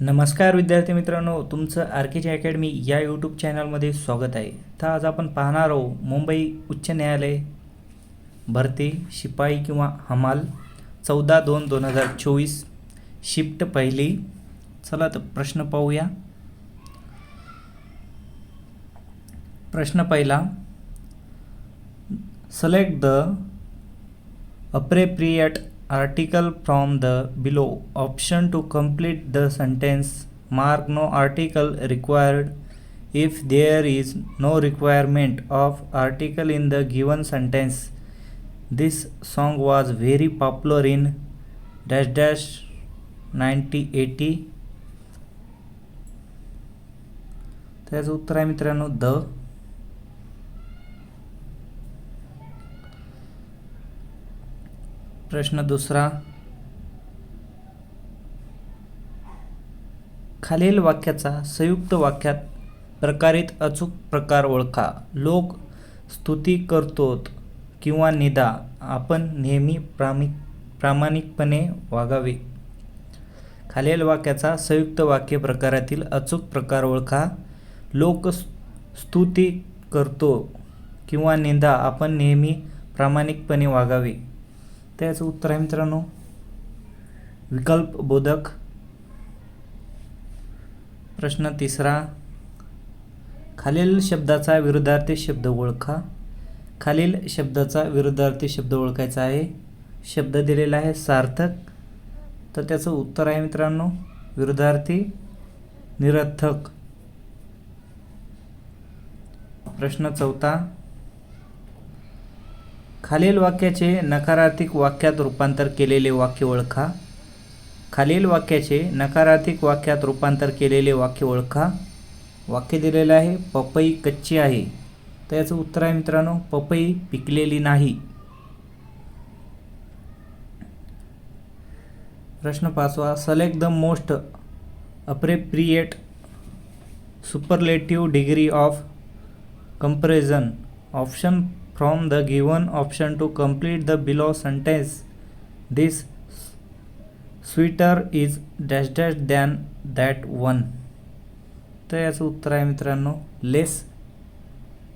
नमस्कार विद्यार्थी मित्रांनो तुमचं आर केची अकॅडमी या यूट्यूब चॅनलमध्ये स्वागत आहे. तर आज आपण पाहणार आहोत मुंबई उच्च न्यायालय भरती शिपाई किंवा हमाल चौदा दोन दोन हजार चोवीस शिफ्ट पहिली. चला तर प्रश्न पाहूया. प्रश्न पहिला select the appropriate article from the below option to complete the sentence mark no article required if there is no requirement of article in the given sentence this song was very popular in dash dash 1980 त्याचं उत्तर आहे मित्रांनो the प्रश्न दुसरा. खालील वाक्याचा संयुक्त वाक्यात प्रकारित अचूक प्रकार ओळखा. लोक स्तुती करतोत किंवा निदा. आपण नेहमी प्रामिक प्रामाणिकपणे वागावे. खालील वाक्याचा संयुक्त वाक्य प्रकारातील अचूक प्रकार ओळखा. लोक स्तुती करतो किंवा निंदा. आपण नेहमी प्रामाणिकपणे वागावे. त्याचं उत्तर आहे मित्रांनो. विकल्प बोधक. प्रश्न तिसरा. खालील शब्दाचा विरुद्धार्थी शब्द ओळखा. खालील शब्दाचा विरुद्धार्थी शब्द ओळखायचा आहे. शब्द दिलेला आहे सार्थक. तर त्याचं उत्तर आहे मित्रांनो विरुद्धार्थी निरर्थक. प्रश्न चौथा. खालील वाक्याचे नकारात्मक वाक्यात रूपांतर केलेले वाक्य ओळखा. खालील वाक्याचे नकारात्मक वाक्यात रूपांतर केलेले वाक्य ओळखा. वाक्य दिलेलं आहे पपई कच्ची आहे. तर याचं उत्तर आहे मित्रांनो पपई पिकलेली नाही. प्रश्न पाचवा select the most appropriate superlative degree of comparison option from the given option to complete the below sentence this sweeter is dash dash than that one तर याचं उत्तर आहे मित्रांनो लेस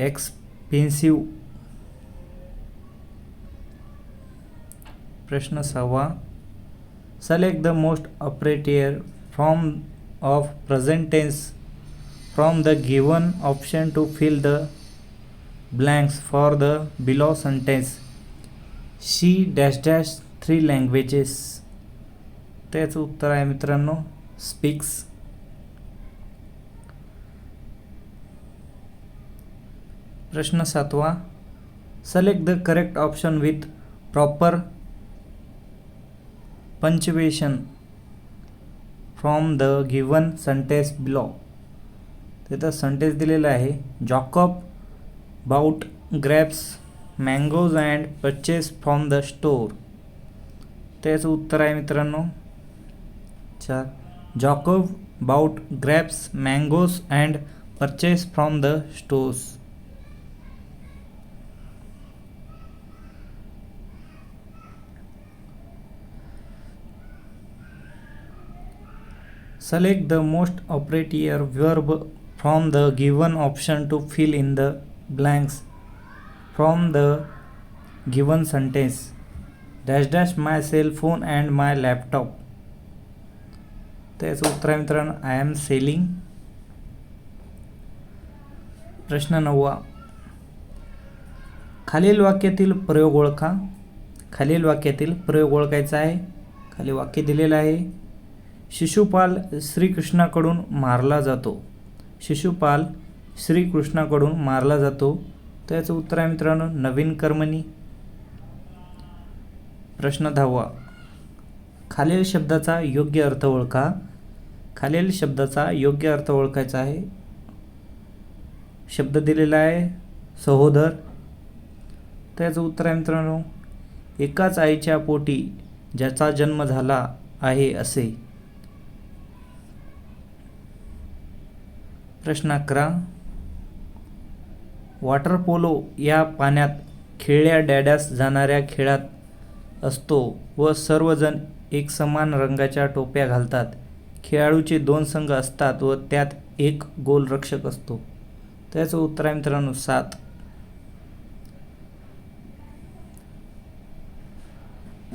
एक्सपेन्सिव्ह प्रश्न सहावा select the most appropriate from of present tense from the given option to fill the blanks for the below sentence. She dash dash three languages त्याचं उत्तर आहे मित्रांनो स्पीक्स प्रश्न सातवा. Select the correct option with proper punctuation from the given sentence below तिथं sentence दिलेलं आहे Jacob bought grapes mangoes and purchase from the store त्याचं उत्तर आहे मित्रांनो. चार Jacob bought grapes mangoes and purchase from the stores select the most appropriate verb from the given option to fill in the blanks from the given sentence. Dash dash my cell phone and my laptop. त्याचं उत्तर आहे मित्रांनो. I am selling प्रश्न नववा. खालील वाक्यातील प्रयोग ओळखा. खालील वाक्यातील प्रयोग ओळखायचा आहे. खाली वाक्य दिलेलं आहे. शिशुपाल श्रीकृष्णाकडून मारला जातो. शिशुपाल श्रीकृष्णाकडून मारला जातो. तर याचं उत्तर आहे मित्रांनो नवीन कर्मणी. प्रश्न दहावा. खालील शब्दाचा योग्य अर्थ ओळखा. खालील शब्दाचा योग्य अर्थ ओळखायचा आहे. शब्द दिलेला आहे सहोदर. त्याचं उत्तर आहे मित्रांनो एकाच आईच्या पोटी ज्याचा जन्म झाला आहे असे. प्रश्न अकरा. वॉटर पोलो या पाण्यात खेळल्या डॅड्यास जाणाऱ्या खेळात असतो व सर्वजण एकसमान रंगाच्या टोप्या घालतात. खेळाडूचे दोन संघ असतात व त्यात एक गोलरक्षक असतो. त्याचं उत्तर आहे मित्रांनो सात.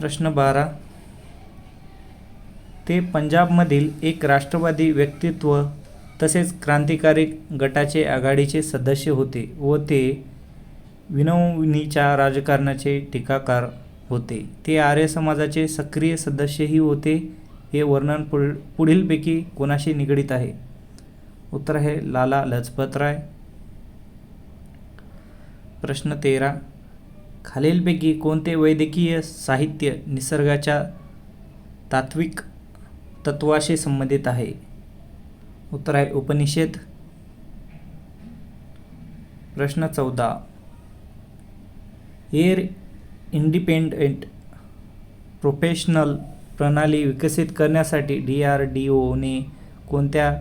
प्रश्न बारा. ते पंजाबमधील एक राष्ट्रवादी व्यक्तित्व तसेच क्रांतिकारी गटाचे आघाडीचे सदस्य होते व ते विनोविनीच्या राजकारणाचे टीकाकार होते. ते आर्य समाजाचे सक्रिय सदस्यही होते. हे वर्णन पुढ पुढीलपैकी कोणाशी निगडीत आहे? उत्तर आहे लाला लजपतराय प्रश्न तेरा. खालीलपैकी कोणते वैद्यकीय साहित्य निसर्गाच्या तात्विक तत्वाशी संबंधित आहे? उत्तर आहे उपनिषद. प्रश्न चौदा. एअर इंडिपेंडेंट प्रोफेशनल प्रणाली विकसित करण्यासाठी डी आर डी ओने कोणत्या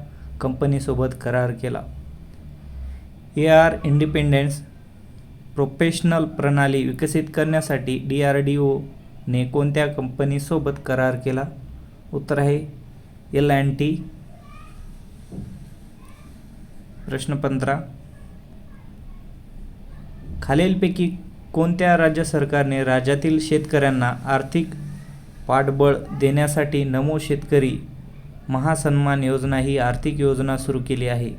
कंपनीसोबत करार केला? ए आर इंडिपेंडन्स प्रोफेशनल प्रणाली विकसित करण्यासाठी डी आर डी ओने कोणत्या कंपनीसोबत करार केला? उत्तर आहे एल अँड टी. प्रश्न पंधरा. खालीलपैकी कोणत्या राज्य सरकारने राज्यातील शेतकऱ्यांना आर्थिक पाठबळ देण्यासाठी नमो शेतकरी महासन्मान योजना ही आर्थिक योजना सुरू केली आहे?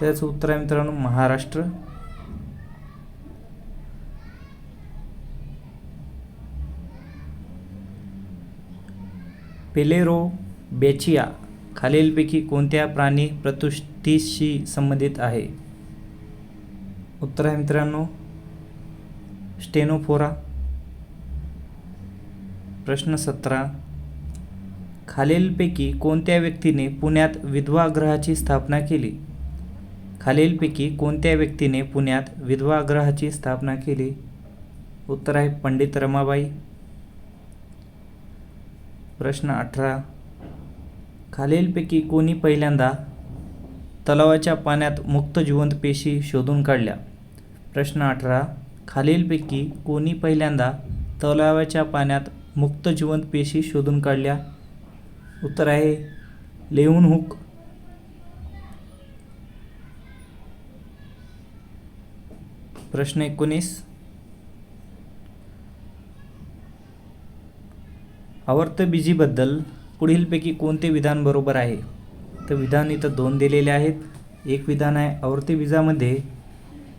त्याचं उत्तर आहे मित्रांनो महाराष्ट्र. पेलेरो बेचिया खालीलपैकी कोणत्या प्राणी तीसशी संबंधित आहे. उत्तर आहे मित्रांनो. स्टेनोफोरा. प्रश्न सतरा. खालीलपैकी कोणत्या व्यक्तीने पुण्यात विधवाग्रहाची स्थापना केली? खालीलपैकी कोणत्या व्यक्तीने पुण्यात विधवाग्रहाची स्थापना केली? उत्तर आहे पंडित रमाबाई. प्रश्न अठरा. खालीलपैकी कोणी पहिल्यांदा तलावाच्या पाण्यात मुक्त जिवंत पेशी शोधून काढल्या. प्रश्न अठरा. खालीलपैकी कोणी पहिल्यांदा तलावाच्या पाण्यात मुक्त जिवंत पेशी शोधून काढल्या? उत्तर आहे लेऊनहुक प्रश्न एकोणीस. आवर्तबीजीबद्दल पुढीलपैकी कोणते विधान बरोबर आहे? तर विधान इथं दोन दिलेले आहेत. एक विधान आहे आवर्तबीजामध्ये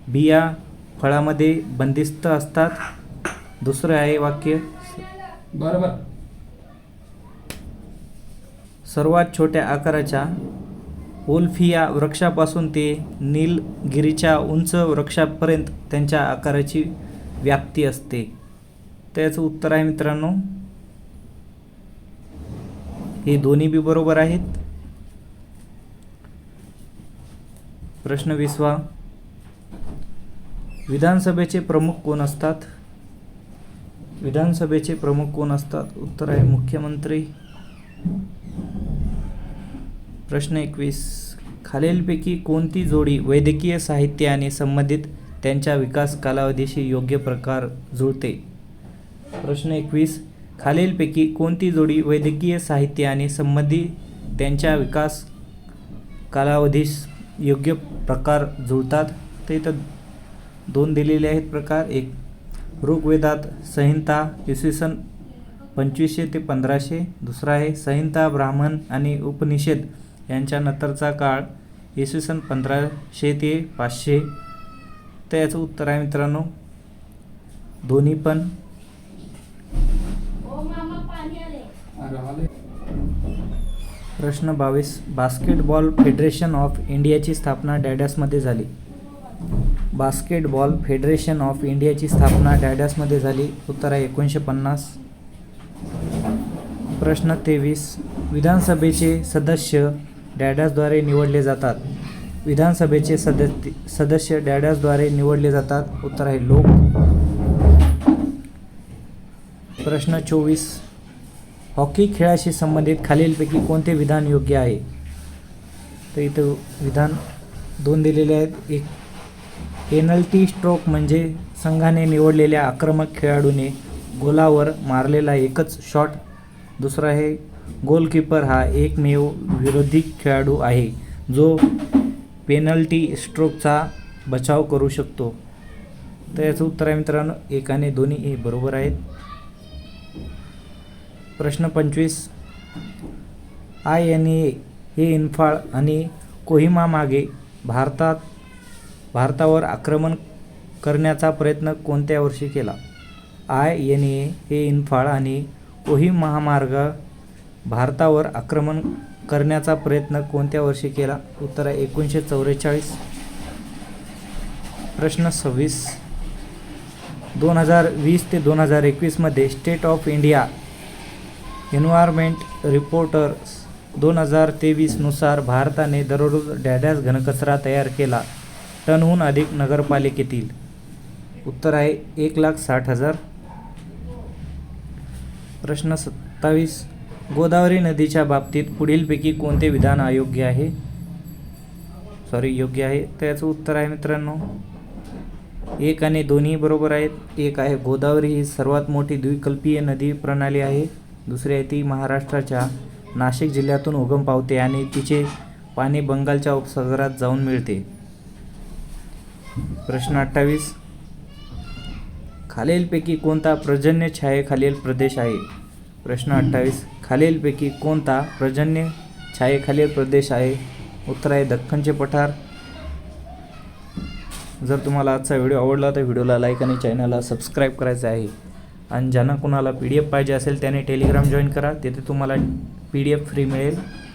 बिया फळामध्ये बंदिस्त असतात. दुसरं आहे वाक्य बरोबर. सर्वात छोट्या आकाराच्या ओल्फिया वृक्षापासून ते नीलगिरीच्या उंच वृक्षापर्यंत त्यांच्या आकाराची व्याप्ती असते. त्याचं उत्तर आहे मित्रांनो. हे दोन्ही बी बरोबर आहेत. प्रश्न विसवा. विधानसभेचे प्रमुख कोण असतात? विधानसभेचे प्रमुख कोण असतात? उत्तर आहे मुख्यमंत्री. प्रश्न एकवीस. खालीलपैकी कोणती जोडी वैद्यकीय साहित्य आणि संबंधित त्यांच्या विकास कालावधीशी योग्य प्रकार जुळते? प्रश्न एकवीस. खालीलपैकी कोणती जोडी वैद्यकीय साहित्य आणि संबंधित त्यांच्या विकास कालावधीस योग्य प्रकार जुळतात. तर इथं दोन दिलेले आहेत प्रकार. एक ऋग्वेदात संहिता इसवी सन पंचवीसशे ते पंधराशे. दुसरा आहे संहिता ब्राह्मण आणि उपनिषद यांच्या नंतरचा काळ इसवी सन पंधराशे ते पाचशे. तर याचं उत्तर आहे मित्रांनो दोन्ही पण. आले प्रश्न बावीस. बास्केटबॉल फेडरेशन ऑफ इंडियाची स्थापना डॅडॅसमध्ये झाली. बास्केटबॉल फेडरेशन ऑफ इंडियाची स्थापना डॅडॅसमध्ये झाली. उत्तर आहे एकोणीसशे पन्नास. प्रश्न तेवीस. विधानसभेचे सदस्य डॅडॅसद्वारे निवडले जातात. विधानसभेचे सदस्य सदस्य डॅडॅसद्वारे निवडले जातात. उत्तर आहे लोक. प्रश्न चोवीस. हॉकी खेळाशी संबंधित खालीलपैकी कोणते विधान योग्य आहे? तर इथं विधान दोन दिलेले आहेत. एक पेनल्टी स्ट्रोक म्हणजे संघाने निवडलेल्या आक्रमक खेळाडूने गोलावर मारलेला एकच शॉट. दुसरा आहे गोलकीपर हा एकमेव विरोधी खेळाडू आहे जो पेनल्टी स्ट्रोकचा बचाव करू शकतो. तर याचं उत्तर आहे मित्रांनो एकाने दोन्ही हे बरोबर आहेत. प्रश्न पंचवीस. आय एन ए हे इन्फाळ आणि कोहिमामागे भारतात भारतावर आक्रमण करण्याचा प्रयत्न कोणत्या वर्षी केला? आय एन ए हे इन्फाळ आणि कोही महामार्ग भारतावर आक्रमण करण्याचा प्रयत्न कोणत्या वर्षी केला? उत्तर आहे एकोणीसशे चौवेचाळीस. प्रश्न सव्वीस. दोन हजार वीस ते दोन हजार एकवीसमध्ये state of India environment reporters दोन हजार तेवीसनुसार भारताने दररोज डॅडॅस घनकचरा तयार केला. टनहून अधिक नगरपालिकेतील. उत्तर आहे एक लाख साठ हजार. प्रश्न सत्तावीस. गोदावरी नदीच्या बाबतीत पुढीलपैकी कोणते विधान अयोग्य आहे? सॉरी योग्य आहे. त्याचं उत्तर आहे मित्रांनो. एक आणि दोन्ही बरोबर आहेत. एक आहे गोदावरी ही सर्वात मोठी द्विकल्पीय नदी प्रणाली आहे. दुसरी आहे ती महाराष्ट्राच्या नाशिक जिल्ह्यातून उगम पावते आणि तिचे पाणी बंगालच्या उपसागरात जाऊन मिळते. प्रश्न अठ्ठावीस. खालीलपैकी कोणता पर्जन्य छायेखालील प्रदेश आहे? प्रश्न अठ्ठावीस. खालीलपैकी कोणता पर्जन्य छायेखालील प्रदेश आहे? उत्तर आहे दख्खनचे पठार. जर तुम्हाला आजचा व्हिडिओ आवडला तर व्हिडिओला लाईक आणि चॅनलला सबस्क्राईब करायचं आहे. आणि ज्यांना कोणाला पी डी एफ पाहिजे असेल त्याने टेलिग्राम जॉईन करा. तिथे तुम्हाला पी डी एफ फ्री मिळेल.